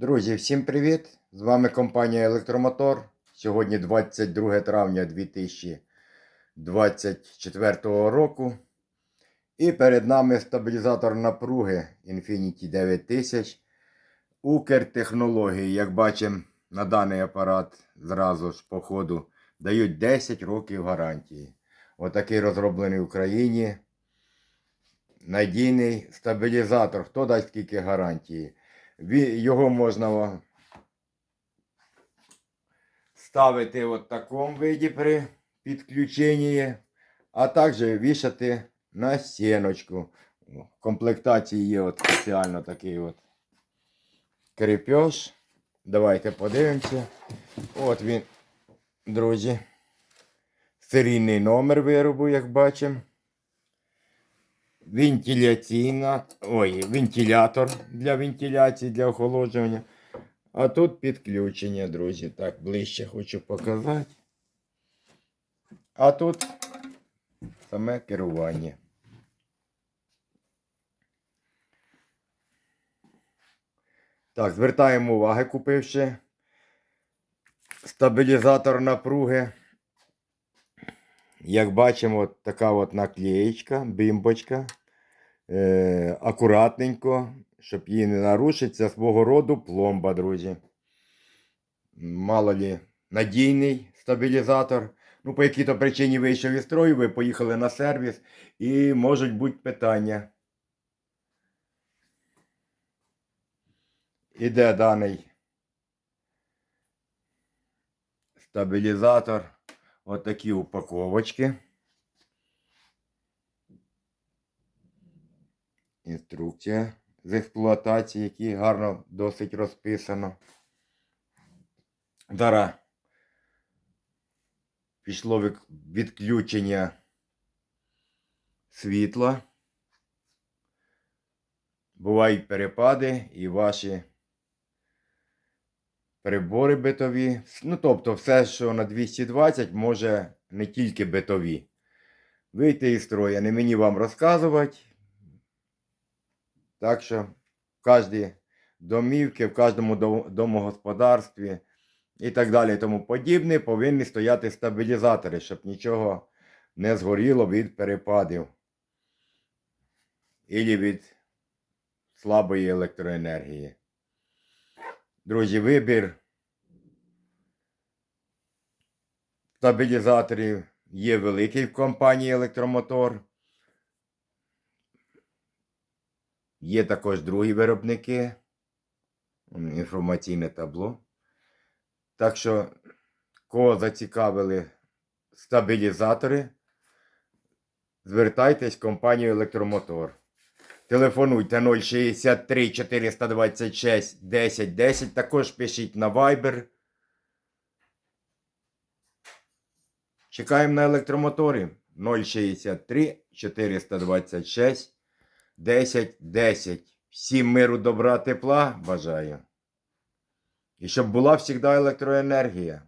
Друзі, всім привіт! З вами компанія Електромотор. Сьогодні 22 травня 2024 року. І перед нами стабілізатор напруги Infinity 9000 Укртехнології. Як бачимо, на даний апарат зразу ж по ходу дають 10 років гарантії. Отакий розроблений в Україні. Надійний стабілізатор. Хто дасть скільки гарантії? Його можна ставити в такому виді при підключенні, а також вішати на стіночку. В комплектації є от спеціально такий от крепеж. Давайте подивимося. От він, друзі. Серійний номер виробу, як бачимо. Вентиляційна, ой, вентилятор для вентиляції, для охолоджування. А тут підключення, друзі. Так, ближче хочу показати. А тут саме керування. Так, звертаємо увагу, купивши стабілізатор напруги. Як бачимо, така от наклеєчка, бімбочка. Е, акуратненько, щоб її не нарушити. Це свого роду пломба, друзі. Мало лі, надійний стабілізатор. Ну, по якій-то причині вийшов із строю, ви поїхали на сервіс і можуть бути питання. Іде даний стабілізатор. Отакі упаковочки. Інструкція з експлуатації, які гарно досить розписано. Зараз пішло відключення світла. Бувають перепади і ваші прибори битові. Ну, тобто, все, що на 220, може не тільки битові. Вийти із строю, не мені вам розказувати. Так що в кожній домівці, в кожному домогосподарстві і так далі і тому подібне повинні стояти стабілізатори, щоб нічого не згоріло від перепадів. Ілі від слабої електроенергії. Друзі, вибір стабілізаторів є великий в компанії Електромотор. Є також другі виробники. Інформаційне табло. Так що, кого зацікавили стабілізатори, звертайтесь в компанію Електромотор. Телефонуйте 063 426 10 10. Також пишіть на Viber. Чекаємо на електромоторі 063 426 10 10. Всім миру, добра, тепла бажаю. І щоб була завжди електроенергія.